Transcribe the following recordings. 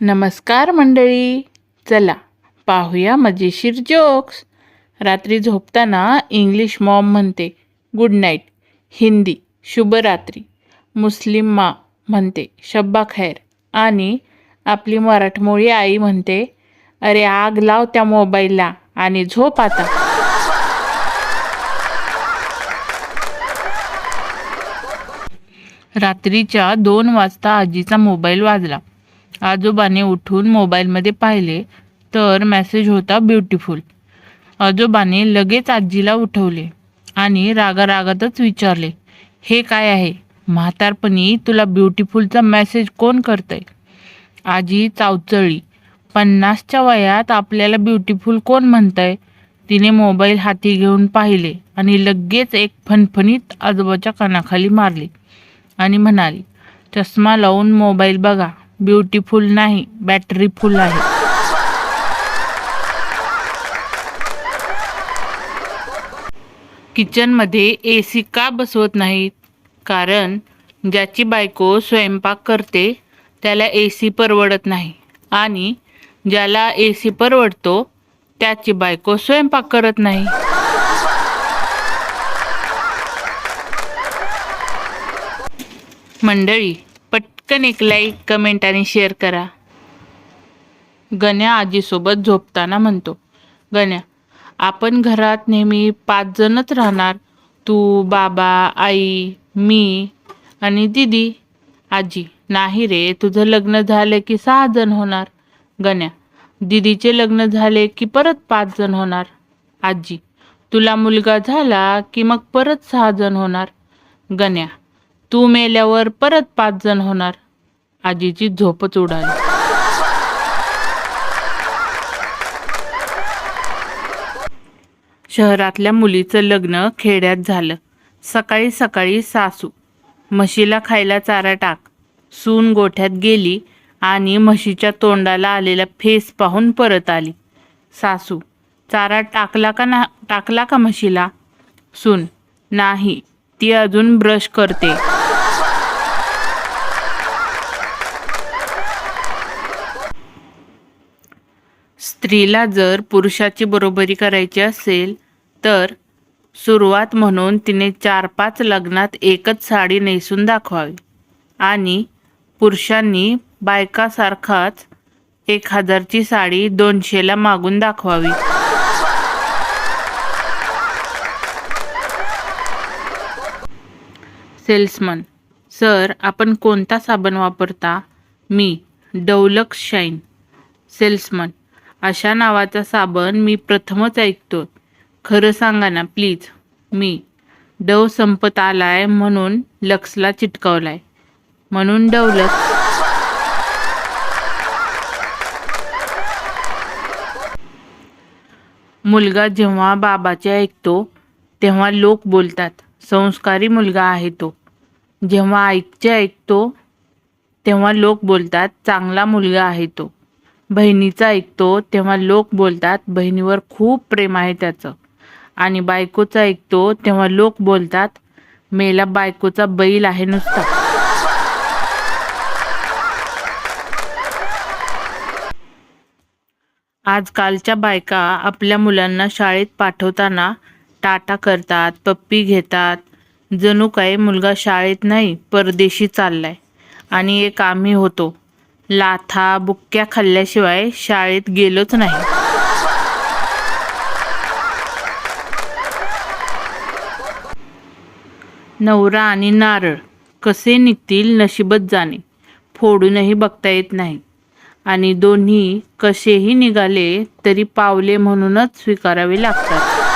नमस्कार मंडळी. चला पाहूया मजेशीर जोक्स. रात्री झोपताना इंग्लिश मॉम म्हणते गुड नाईट. हिंदी शुभरात्री. मुस्लिम मा म्हणते शब्बा खैर आणि आपली मराठमोळी आई म्हणते अरे आग लाव त्या मोबाईलला आणि झोप आता. रात्रीच्या दोन वाजता आजीचा मोबाईल वाजला. आजोबाने उठून मोबाईलमध्ये पाहिले तर मॅसेज होता ब्युटिफुल. आजोबाने लगेच आजीला उठवले आणि रागारागातच विचारले हे काय आहे? म्हातारपणी तुला ब्युटिफुलचा मेसेज कोण करतंय? आजी चावचळली पन्नासच्या वयात आपल्याला ब्युटिफुल कोण म्हणतंय? तिने मोबाईल हाती घेऊन पाहिले आणि लगेच एक फणफणीत आजोबाच्या कानाखाली मारली आणि म्हणाली चष्मा लावून मोबाईल बघा. ब्युटीफुल नाही बॅटरी फुल आहे. किचनमध्ये ए सी का बसवत नाहीत? कारण ज्याची बायको स्वयंपाक करते त्याला ए सी परवडत नाही. आणि ज्याला ए सी परवडतो त्याची बायको स्वयंपाक करत नाही. मंडळी पटकन एक लाईक कमेंट आणि शेअर करा. गण्या आजीसोबत झोपताना म्हणतो गण्या आपण घरात नेहमी पाच जणच राहणार. तू बाबा आई मी आणि दिदी आजी. नाही रे तुझं लग्न झालं की सहा जण होणार. गण्या दिदीचे लग्न झाले की परत पाच जण होणार. आजी तुला मुलगा झाला की मग परत सहा जण होणार. गण्या तू मेल्यावर परत पाच जण होणार. आजीची झोपच उडाली शहरातल्या मुलीचं लग्न खेड्यात झालं. सकाळी सकाळी सासू म्हशीला खायला चारा टाक. सून गोठ्यात गेली आणि म्हशीच्या तोंडाला आलेला फेस पाहून परत आली. सासू चारा टाकला का ना टाकला का म्हशीला? सून नाही. ती अजून ब्रश करते. स्त्रीला जर पुरुषाची बरोबरी करायची असेल तर सुरुवात म्हणून तिने चार पाच लग्नात एकच साडी नेसून दाखवावी. आणि पुरुषांनी बायकासारखाच एक हजारची साडी दोनशेला मागून दाखवावी. सेल्समन. सर आपण कोणता साबण वापरता? मी डवलक्स शाईन सेल्समन. अशा नावाचा साबण मी प्रथमच ऐकतो. खरं सांगा ना प्लीज. मी डव संपत आलाय म्हणून लक्सला चिटकवलाय. म्हणून डवलक्स मुलगा जेव्हा बाबाचे ऐकतो तेव्हा लोक बोलतात संस्कारी मुलगा आहे तो. जेव्हा ऐकचे ऐकतो तेव्हा लोक बोलतात चांगला मुलगा आहे तो. बहिणीचा ऐकतो तेव्हा लोक बोलतात बहिणीवर खूप प्रेम आहे त्याचं. आणि बायकोचं ऐकतो तेव्हा लोक बोलतात मेला बायकोचा बैल आहे नुसता. आजकालच्या बायका आपल्या मुलांना शाळेत पाठवताना टाटा करतात पप्पी घेतात. जणू काय मुलगा शाळेत नाही परदेशी चाललाय. आणि एक आम्ही होतो. लाथा बुक्क्या खाल्ल्याशिवाय शाळेत गेलोच नाही. नवरा आणि नारळ कसे निघतील नशीबच जाणे. फोडूनही बघता येत नाही. आणि दोन्ही कसेही निघाले तरी पावले म्हणूनच स्वीकारावे लागतात.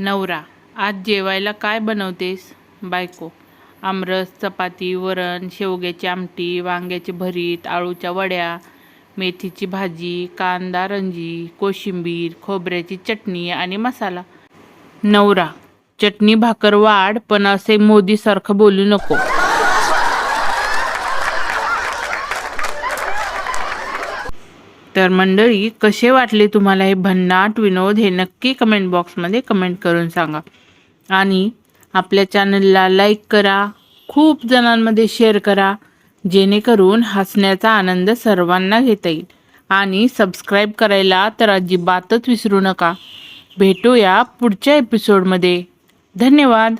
नवरा आज जेवायला काय बनवतेस? बायको आमरस चपाती वरण शेवग्याची आमटी वांग्याचे भरीत आळूच्या वड्या मेथीची भाजी कांदा रंजी कोशिंबीर खोबऱ्याची चटणी आणि मसाला. नवरा चटणी भाकर वाढ पण असे मोदीसारखं बोलू नको. तर मंडळी कसे वाटले तुम्हाला हे भन्नाट विनोद हे नक्की कमेंट बॉक्समध्ये कमेंट करून सांगा. आणि आपल्या चॅनलला लाईक करा खूप जणांमध्ये शेअर करा जेणेकरून हसण्याचा आनंद सर्वांना घेता येईल. आणि सबस्क्राईब करायला तर अजिबातच विसरू नका. भेटूया पुढच्या एपिसोडमध्ये धन्यवाद!